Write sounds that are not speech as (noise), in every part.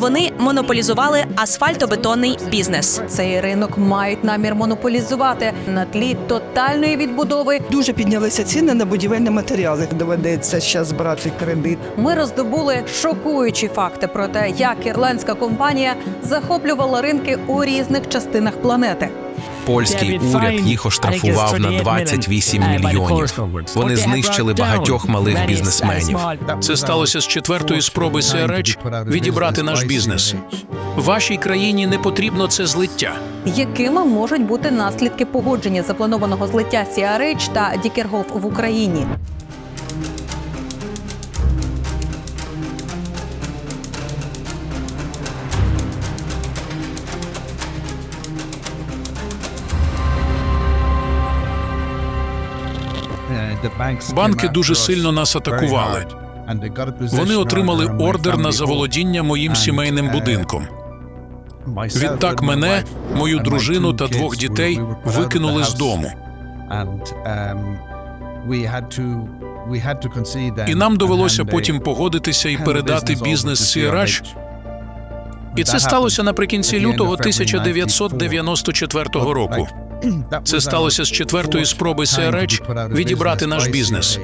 Вони монополізували асфальтобетонний бізнес. Цей ринок мають намір монополізувати на тлі тотальної відбудови. Дуже піднялися ціни на будівельні матеріали. Доведеться зараз брати кредит. Ми роздобули шокуючі факти про те, як ірландська компанія захоплювала ринки у різних частинах планети. Польський уряд їх оштрафував на 28 мільйонів. Вони знищили багатьох малих бізнесменів. Це сталося з четвертої спроби СРЧ відібрати наш бізнес. Вашій країні не потрібно це злиття. Якими можуть бути наслідки погодження запланованого злиття CRH та Дікергоф в Україні? Банки дуже сильно нас атакували. Вони отримали ордер на заволодіння моїм сімейним будинком. Відтак мене, мою дружину та двох дітей викинули з дому. І нам довелося потім погодитися і передати бізнес CRH. І це сталося наприкінці лютого 1994 року. Це сталося з четвертої спроби СРЧ відібрати наш бізнес.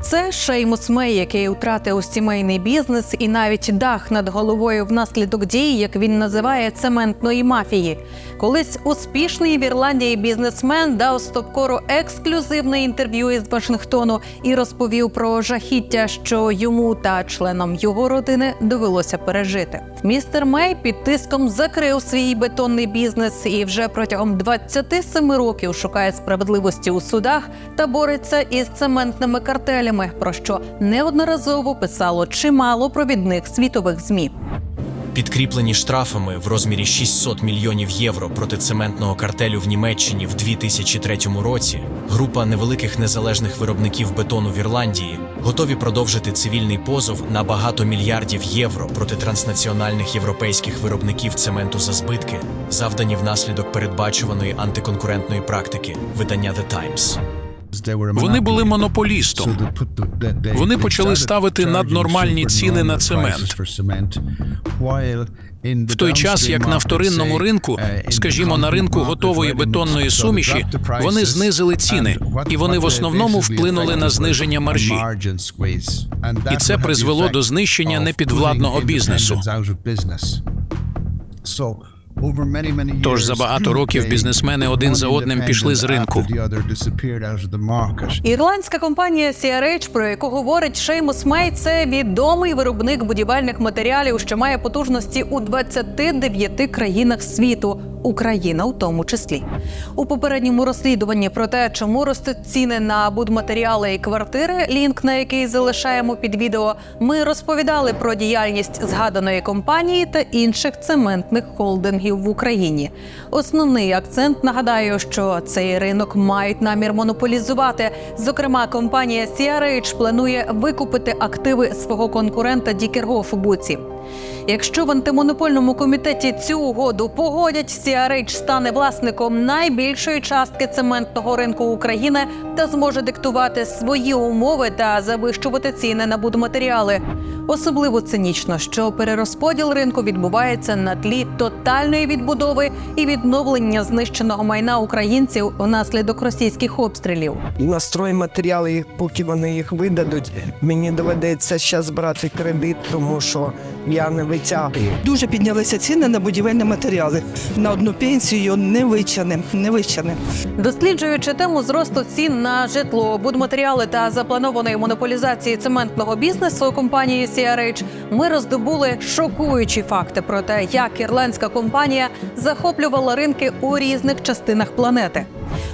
Це Шеймус Мей, який втратив сімейний бізнес і навіть дах над головою внаслідок дій, як він називає, цементної мафії. Колись успішний в Ірландії бізнесмен дав стопкору ексклюзивне інтерв'ю із Вашингтону і розповів про жахіття, що йому та членам його родини довелося пережити. Містер Мей під тиском закрив свій бетонний бізнес і вже протягом 27 років шукає справедливості у судах та бореться із цементними картелями, про що неодноразово писало чимало провідних світових змі. Підкріплені штрафами в розмірі 600 мільйонів євро проти цементного картелю в Німеччині в 2003 році, група невеликих незалежних виробників бетону в Ірландії готові продовжити цивільний позов на багато мільярдів євро проти транснаціональних європейських виробників цементу за збитки, завдані внаслідок передбачуваної антиконкурентної практики видання The Times. Вони були монополістом. Вони почали ставити наднормальні ціни на цемент. В той час, як на вторинному ринку, скажімо, на ринку готової бетонної суміші, вони знизили ціни, і вони в основному вплинули на зниження маржі. І це призвело до знищення непідвладного бізнесу. Тож за багато (clears throat) років бізнесмени один за одним пішли з ринку. Ірландська компанія CRH, про яку говорить Шеймус Мей, це відомий виробник будівельних матеріалів, що має потужності у 29 країнах світу. Україна у тому числі у попередньому розслідуванні про те, чому ростуть ціни на будматеріали і квартири, лінк на який залишаємо під відео. Ми розповідали про діяльність згаданої компанії та інших цементних холдингів в Україні. Основний акцент нагадаю, що цей ринок мають намір монополізувати. Зокрема, компанія CRH планує викупити активи свого конкурента Дікергоф Буці. Якщо в антимонопольному комітеті цю угоду погодять, CRH стане власником найбільшої частки цементного ринку України та зможе диктувати свої умови та завищувати ціни на будматеріали. Особливо цинічно, що перерозподіл ринку відбувається на тлі тотальної відбудови і відновлення знищеного майна українців внаслідок російських обстрілів. На стройматеріали, поки вони їх видадуть, мені доведеться зараз брати кредит, тому що я не витягую. Дуже піднялися ціни на будівельні матеріали. На одну пенсію не витягнем, не витягнем. Досліджуючи тему зросту цін на житло, будматеріали та запланованої монополізації цементного бізнесу компанії CRH, ми роздобули шокуючі факти про те, як ірландська компанія захоплювала ринки у різних частинах планети.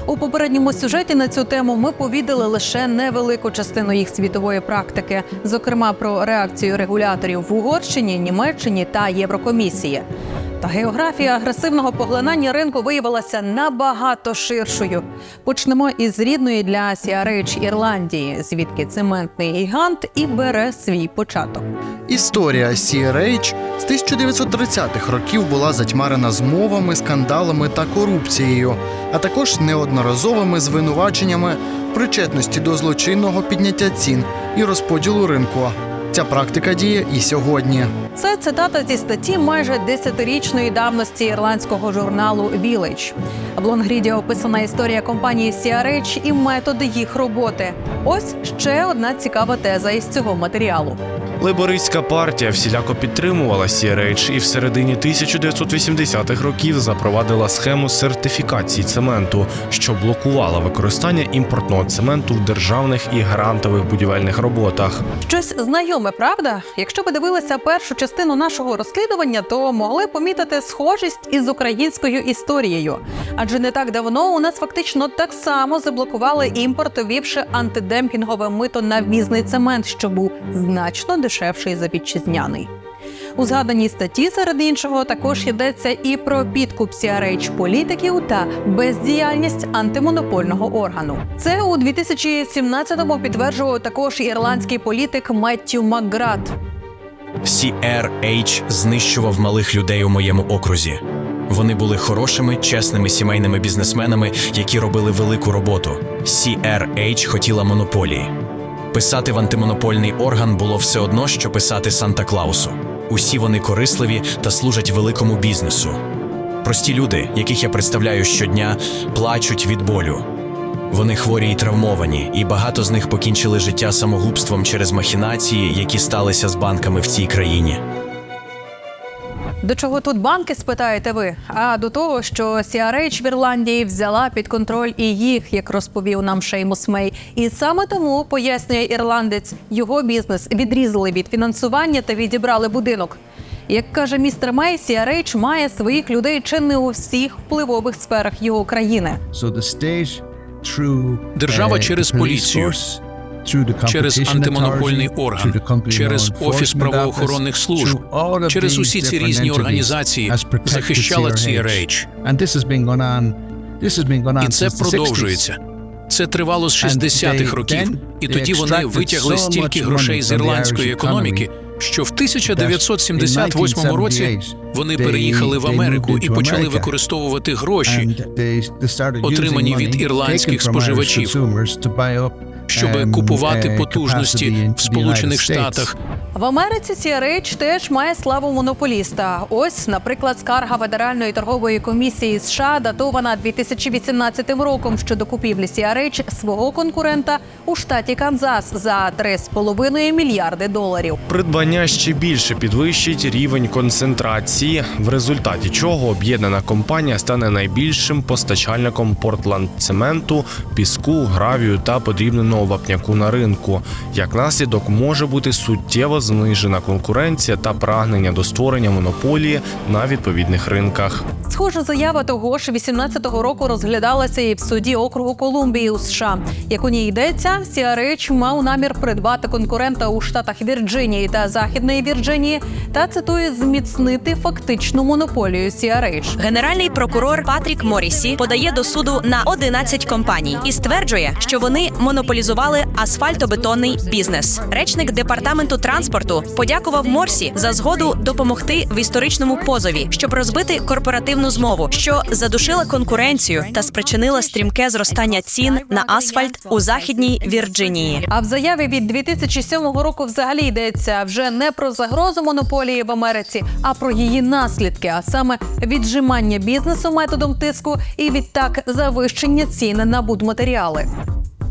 У попередньому сюжеті на цю тему ми повідали лише невелику частину їх світової практики, зокрема про реакцію регуляторів в Угорщині, Німеччині та Єврокомісії. Та географія агресивного поглинання ринку виявилася набагато ширшою. Почнемо із рідної для CRH Ірландії, звідки цементний гігант і бере свій початок. Історія CRH з 1930-х років була затьмарена змовами, скандалами та корупцією, а також неодноразовими звинуваченнями причетності до злочинного підняття цін і розподілу ринку. Ця практика діє і сьогодні. Це цитата зі статті майже десятирічної давності ірландського журналу Village. В Лонгріді описана історія компанії CRH і методи їх роботи. Ось ще одна цікава теза із цього матеріалу. Лейбористська партія всіляко підтримувала CRH і в середині 1980-х років запровадила схему сертифікації цементу, що блокувала використання імпортного цементу в державних і грантових будівельних роботах. Щось знайоме, правда? Якщо ви дивилися першу частину нашого розслідування, то могли помітити схожість із українською історією. Адже не так давно у нас фактично так само заблокували імпорт, ввівши антидемпінгове мито на вмізний цемент, що був значно дешевший за вітчизняний. У згаданій статті, серед іншого, також йдеться і про підкуп CRH політиків та бездіяльність антимонопольного органу. Це у 2017-му підтверджував також ірландський політик Меттю Макград. CRH знищував малих людей у моєму окрузі. Вони були хорошими, чесними сімейними бізнесменами, які робили велику роботу. CRH хотіла монополії. Писати в антимонопольний орган було все одно, що писати Санта Клаусу. Усі вони корисливі та служать великому бізнесу. Прості люди, яких я представляю щодня, плачуть від болю. Вони хворі і травмовані, і багато з них покінчили життя самогубством через махінації, які сталися з банками в цій країні. До чого тут банки, спитаєте ви? А до того, що CRH в Ірландії взяла під контроль і їх, як розповів нам Шеймус Мей. І саме тому пояснює ірландець, його бізнес відрізали від фінансування та відібрали будинок. Як каже містер Мей, CRH має своїх людей чи не у всіх впливових сферах його країни. Держава через поліцію, через антимонопольний орган, через офіс правоохоронних служб, через усі ці різні організації захищала CRH. І це продовжується. Це тривало з 60-х років, і тоді вони витягли стільки грошей з ірландської економіки, що в 1978 році вони переїхали в Америку і почали використовувати гроші, отримані від ірландських споживачів, щоб купувати потужності в Сполучених Штатах. В Америці CRH теж має славу монополіста. Ось, наприклад, скарга Федеральної торгової комісії США датована 2018 роком щодо купівлі CRH свого конкурента у штаті Канзас за 3,5 мільярди доларів. Придбання ще більше підвищить рівень концентрації, в результаті чого об'єднана компанія стане найбільшим постачальником портланд цементу, піску, гравію та подрібненого вапняку на ринку. Як наслідок може бути суттєво знижена конкуренція та прагнення до створення монополії на відповідних ринках. Схожа заява того ж 18-го року розглядалася і в суді округу Колумбії у США. Як у ній йдеться, CRH мав намір придбати конкурента у штатах Вірджинії та Західної Вірджинії та цитую зміцнити фактичну монополію CRH. Генеральний прокурор Патрік Морісі подає до суду на 11 компаній і стверджує, що вони монополізували асфальтобетонний бізнес. Речник департаменту транспорту подякував Морсі за згоду допомогти в історичному позові, щоб розбити корпоративну змову, що задушила конкуренцію та спричинила стрімке зростання цін на асфальт у західній Вірджинії. А в заяві від 2007 року взагалі йдеться вже не про загрозу монополії в Америці, а про її наслідки, а саме віджимання бізнесу методом тиску і відтак завищення цін на будматеріали.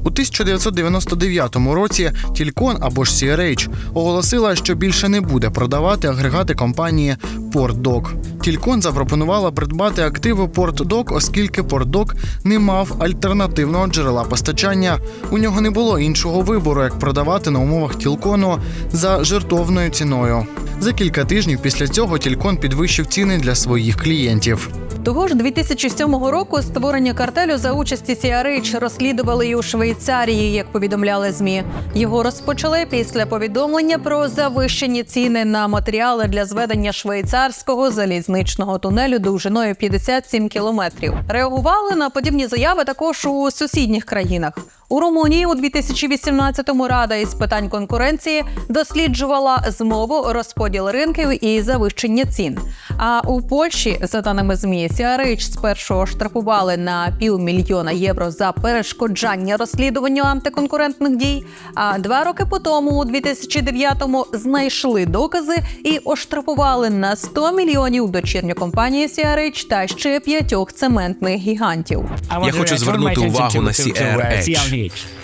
У 1999 році Тількон або ж CRH оголосила, що більше не буде продавати агрегати компанії PortDoc. Тількон запропонувала придбати активи PortDoc, оскільки PortDoc не мав альтернативного джерела постачання. У нього не було іншого вибору, як продавати на умовах Тілкону за жертовною ціною. За кілька тижнів після цього Тількон підвищив ціни для своїх клієнтів. Того ж 2007 року створення картелю за участі Сіарич розслідували і у Швейцарії, як повідомляли змі. Його розпочали після повідомлення про завищені ціни на матеріали для зведення швейцарського залізничного тунелю довжиною 57 кілометрів. Реагували на подібні заяви також у сусідніх країнах. У Румунії у 2018-му Рада із питань конкуренції досліджувала змову розподіл ринків і завищення цін. А у Польщі, за даними змі, CRH спершу штрафували на півмільйона євро за перешкоджання розслідуванню антиконкурентних дій. А два роки по тому, у 2009-му, знайшли докази і оштрафували на 100 мільйонів дочірню компанію CRH та ще п'ятьох цементних гігантів. Я хочу звернути увагу на CRH.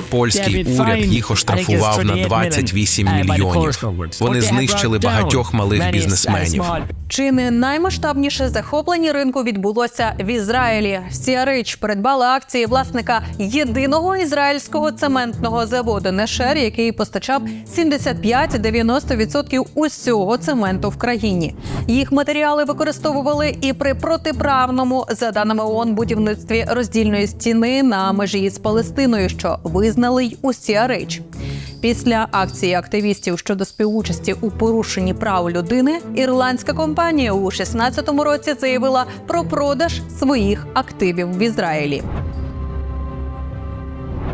Польський уряд їх оштрафував на 28 мільйонів. Вони знищили багатьох малих бізнесменів. Чи не наймасштабніше захоплення ринку відбулося в Ізраїлі? CRH придбала акції власника єдиного ізраїльського цементного заводу Нешер, який постачав 75-90% усього цементу в країні. Їх матеріали використовували і при протиправному, за даними ООН, будівництві роздільної стіни на межі з Палестиною, що визнали й у CRH. Після акції активістів щодо співучасті у порушенні прав людини, ірландська компанія у 2016 році заявила про продаж своїх активів в Ізраїлі.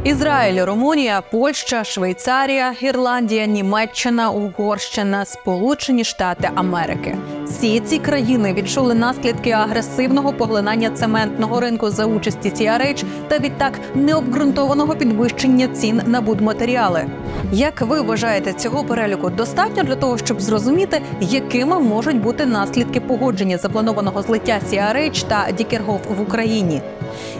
Ізраїль, Румунія, Польща, Швейцарія, Ірландія, Німеччина, Угорщина, Сполучені Штати Америки. Всі ці країни відчули наслідки агресивного поглинання цементного ринку за участі CRH та відтак необґрунтованого підвищення цін на будматеріали. Як ви вважаєте, цього переліку достатньо для того, щоб зрозуміти, якими можуть бути наслідки погодження запланованого злиття CRH та Дікергоф в Україні?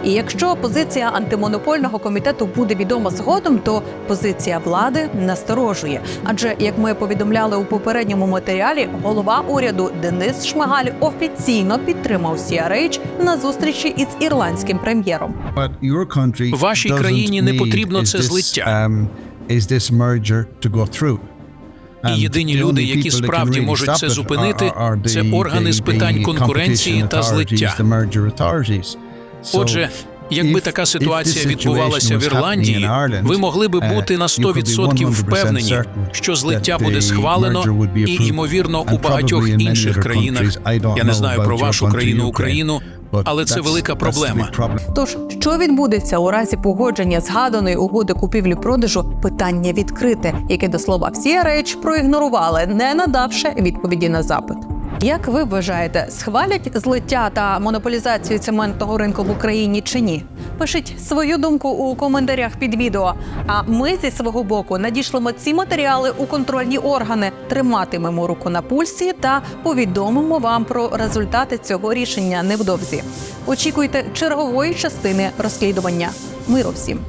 І якщо позиція антимонопольного комітету буде відома згодом, то позиція влади насторожує. Адже як ми повідомляли у попередньому матеріалі, голова уряду Денис Шмигаль офіційно підтримав CRH на зустрічі із ірландським прем'єром. Вашій країні не потрібно це злиття. І єдині люди, які справді можуть це зупинити, це органи з питань конкуренції та злиття. Отже, якби така ситуація відбувалася в Ірландії, ви могли би бути на 100% впевнені, що злиття буде схвалено і ймовірно у багатьох інших країнах. Я не знаю про вашу країну Україну, але це велика проблема. Тож, що відбудеться у разі погодження згаданої угоди купівлі-продажу, питання відкрите, яке до слова всі речі проігнорували, не надавши відповіді на запит. Як ви вважаєте, схвалять злиття та монополізацію цементного ринку в Україні чи ні? Пишіть свою думку у коментарях під відео. А ми зі свого боку надішлемо ці матеріали у контрольні органи, триматимемо руку на пульсі та повідомимо вам про результати цього рішення невдовзі. Очікуйте чергової частини розслідування. Миру всім!